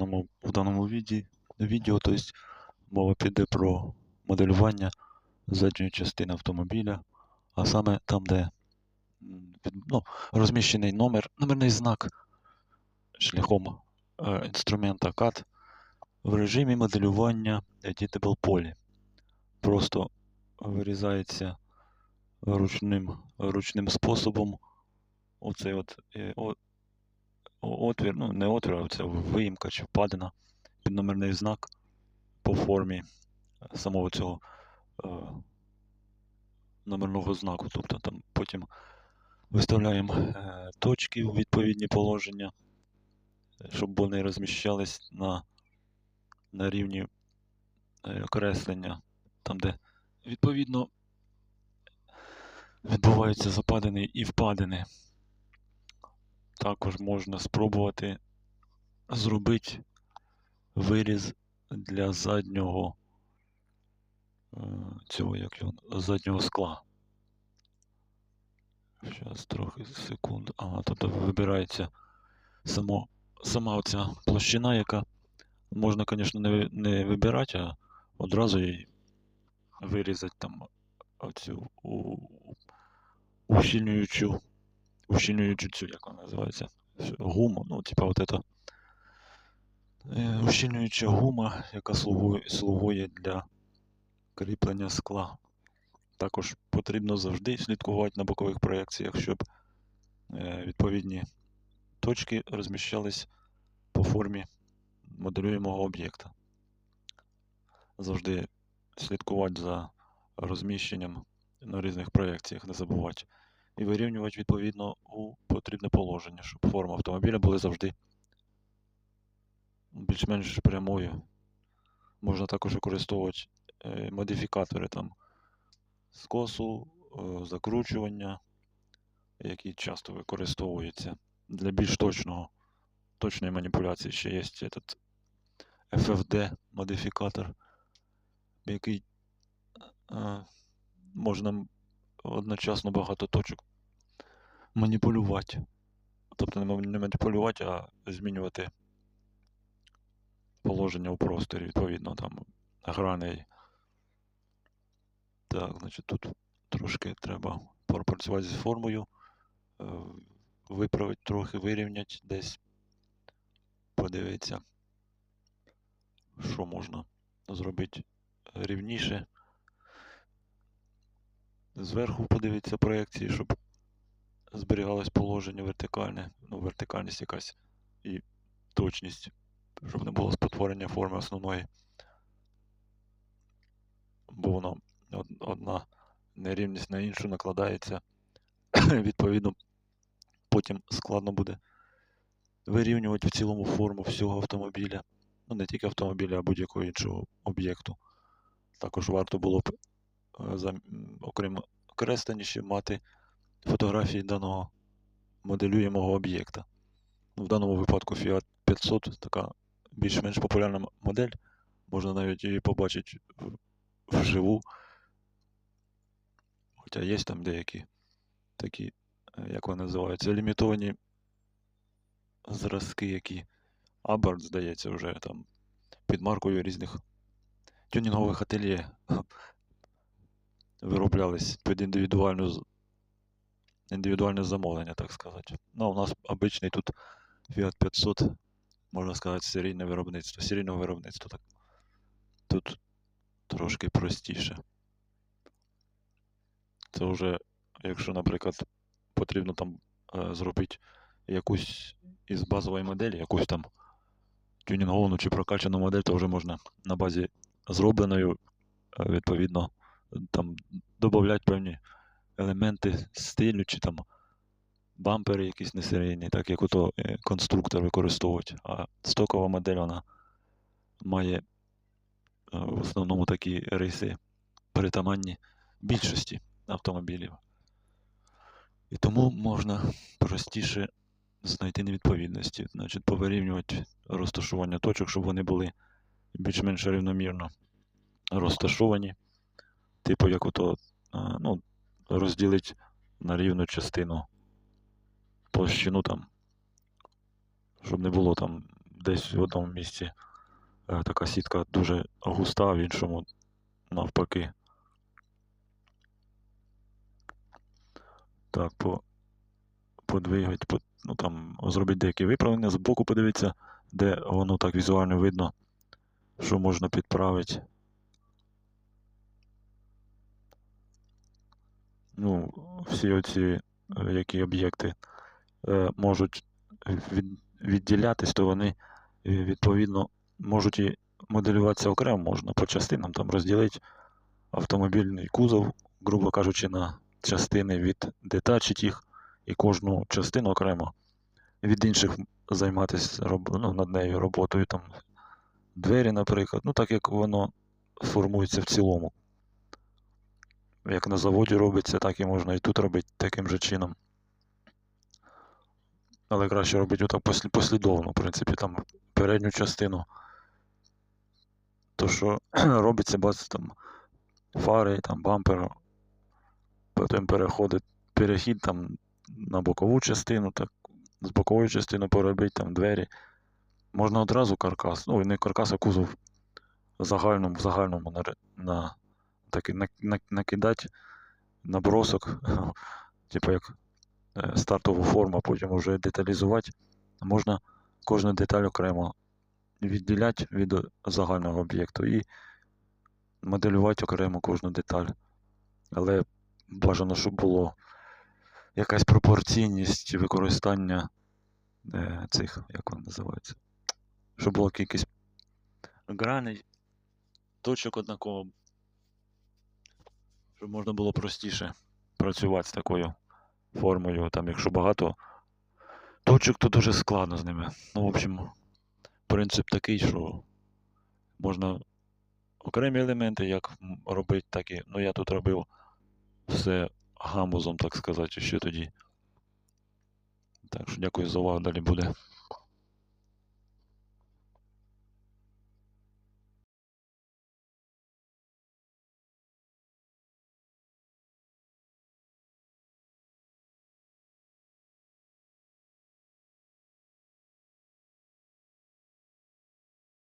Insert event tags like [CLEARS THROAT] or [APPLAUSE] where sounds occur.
даному, в даному віді, відео тобто, мова піде про моделювання задньої частини автомобіля, а саме там, де ну, розміщений номер, номерний знак шляхом е, інструмента CAD в режимі моделювання Editable Poly. Просто вирізається ручним, ручним способом оцей от е, о- отвір, ну не отвір, а це виїмка чи впадина під номерний знак по формі самого цього е, номерного знаку. Тобто там потім виставляємо е, точки у відповідні положення, щоб вони розміщались на, на рівні е, креслення, там, де відповідно відбуваються западини і впадини. Також можна спробувати зробити виріз для заднього е, цього, як його, заднього скла. Зараз трохи секунд. Ага, тобто вибирається само, сама оця площина, яка можна, звісно, не, не вибирати, а одразу її вирізати там оцю у, ущільнюючу цю, як вона називається, гуму, ну, типа от это, ущільнююча гума, яка слугує, для кріплення скла. Також потрібно завжди слідкувати на бокових проекціях, щоб е, відповідні точки розміщались по формі моделюємого об'єкта. Завжди слідкувати за розміщенням на різних проекціях, не забувати. І вирівнювати відповідно у потрібне положення, щоб форма автомобіля була завжди більш-менш прямою. Можна також використовувати е, модифікатори там скосу, е, закручування, які часто використовуються для більш точного, точної маніпуляції. Ще є этот FFD модифікатор, який е, можна одночасно багато точок маніпулювати. Тобто не маніпулювати, а змінювати положення у просторі, відповідно, там граней. Так, значить, тут трошки треба пропрацювати з формою, е, виправити трохи, вирівняти десь, подивитися, що можна зробити рівніше. Зверху подивитися проекції, щоб зберігалось положення вертикальне, ну, вертикальність якась і точність, щоб не було спотворення форми основної. Бо воно одна нерівність на іншу накладається. [CLEARS THROAT] Відповідно, потім складно буде вирівнювати в цілому форму всього автомобіля. Ну, не тільки автомобіля, а будь-якого іншого об'єкту. Також варто було б, е, окрім креслення, ще мати фотографії даного моделюємого об'єкта. В даному випадку Fiat 500 така більш-менш популярна модель. Можна навіть її побачити вживу. Хоча є там деякі такі, е, як вони називаються, лімітовані зразки, які Abarth, здається, вже там під маркою різних тюнінгових ательє [LAUGHS] вироблялись під індивідуальну, індивідуальне замовлення, так сказати. Ну, у нас обичний тут Fiat 500, можна сказати, серійне виробництво, серійного виробництва. Так. Тут трошки простіше. Це вже, якщо, наприклад, потрібно там е, зробити якусь із базової моделі, якусь там тюнінговану чи прокачану модель, то вже можна на базі зробленою, е, відповідно, там додати певні елементи стилю чи там бампери якісь несерійні, так як ото е, конструктор використовують. А стокова модель вона має е, в основному такі риси притаманні більшості автомобілів. І тому можна простіше знайти невідповідності, значить повирівнювати розташування точок, щоб вони були більш-менш рівномірно розташовані. Типу, як ото, ну, розділити на рівну частину площину там, щоб не було там десь в одному місці е, така сітка дуже густа, в іншому навпаки. Так, по, подвигать, по, ну там зробити деякі виправлення, збоку подивитися, де воно так візуально видно, що можна підправити. Ну, всі оці, е, які об'єкти е, можуть від, відділятись, то вони е, відповідно можуть і моделюватися окремо, можна по частинам там розділити автомобільний кузов, грубо кажучи, на частини від детачить їх і кожну частину окремо від інших займатися роб... ну, над нею роботою, там двері, наприклад, ну так як воно формується в цілому. Як на заводі робиться, так і можна і тут робити таким же чином. Але краще робити отак послідовно, в принципі, там передню частину. То, що [CLEARS THROAT] робиться, бац, там фари, там бампер, потім переходить перехід там на бокову частину, так з бокової частини поробити там двері. Можна одразу каркас, ну, не каркас, а кузов в загальному, в загальному на, на, на, накидати набросок, [LAUGHS] типу як е, стартову форму, а потім вже деталізувати. Можна кожну деталь окремо відділяти від загального об'єкту і моделювати окремо кожну деталь. Але бажано, щоб було якась пропорційність використання е, цих, як вони називаються, щоб була кількість граней, точок однаково, щоб можна було простіше працювати з такою формою. Там, якщо багато точок, то дуже складно з ними. Ну, в общем, принцип такий, що можна окремі елементи як робити, так і. Ну, я тут робив все гамузом, так сказати, ще тоді. Так що дякую за увагу, далі буде.